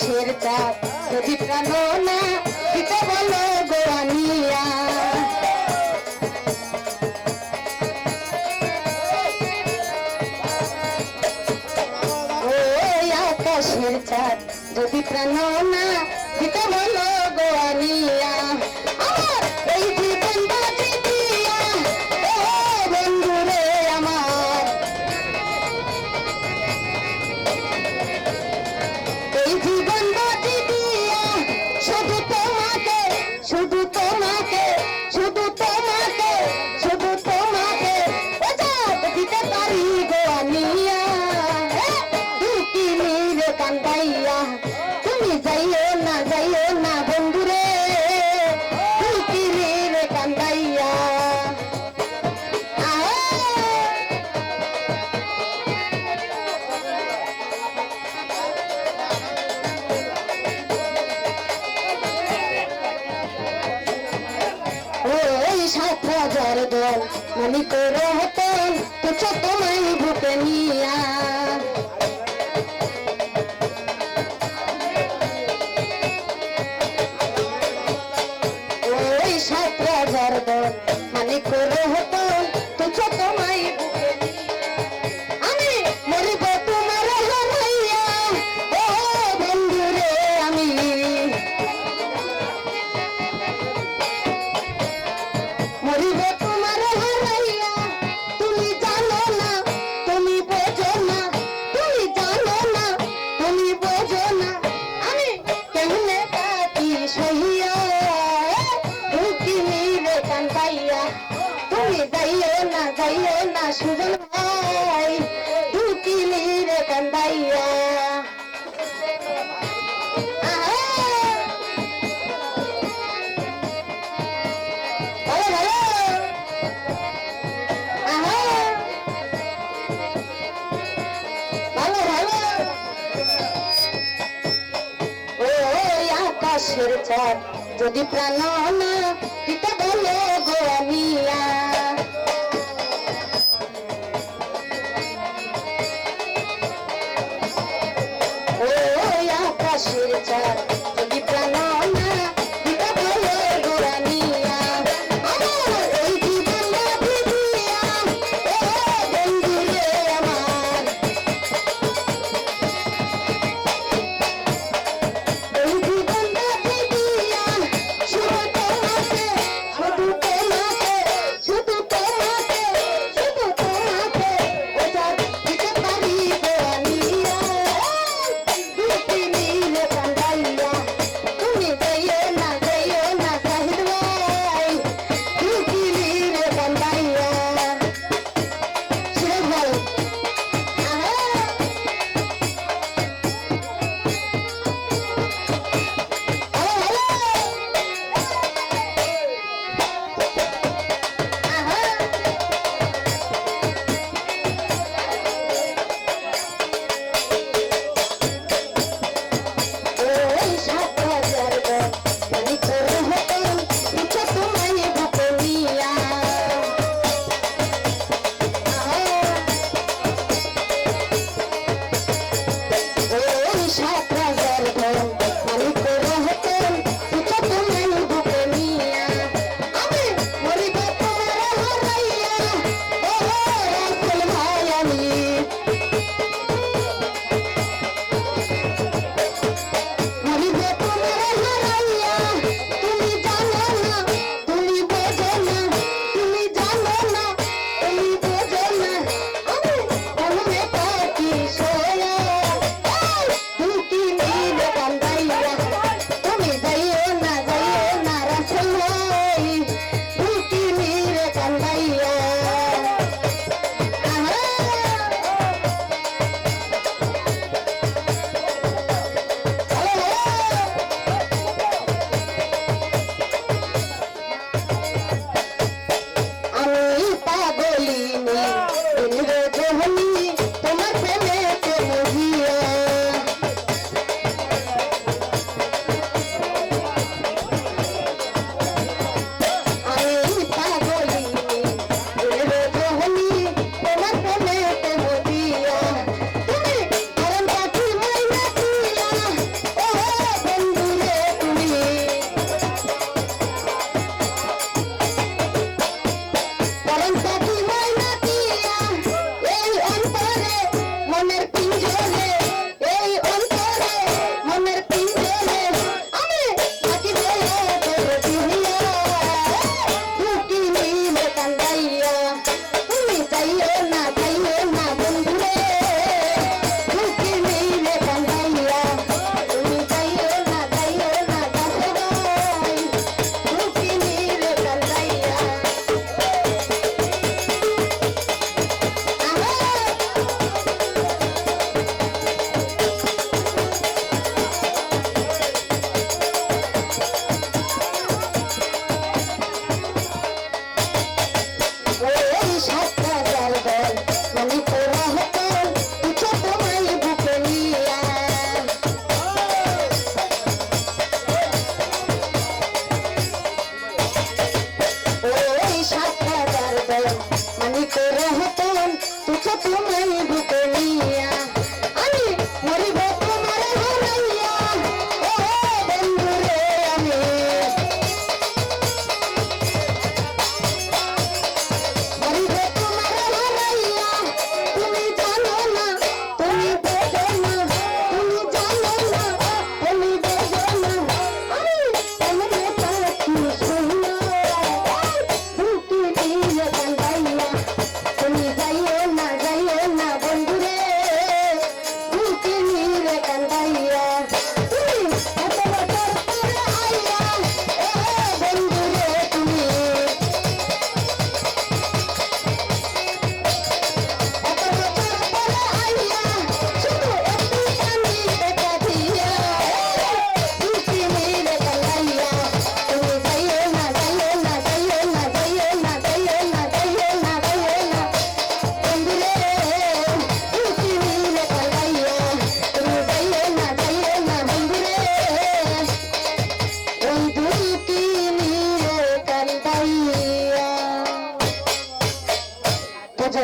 আকাশের চাপ যদি প্রাণ না দিতে বলো গোয়ানিয়া আকাশের চাপ যদি প্রাণ না দিতে বলো গোয়ানিয়া Çocuk এক হাজার দল আমি করো হতাম তুছো তোমায় বুকে নিয়া। ওই সাত হাজার দল মানে করো হতাম আকাশের চাঁদ। যদি প্রাণ না দিতে বলে গো মিয়া ও আকাশের চাঁদ।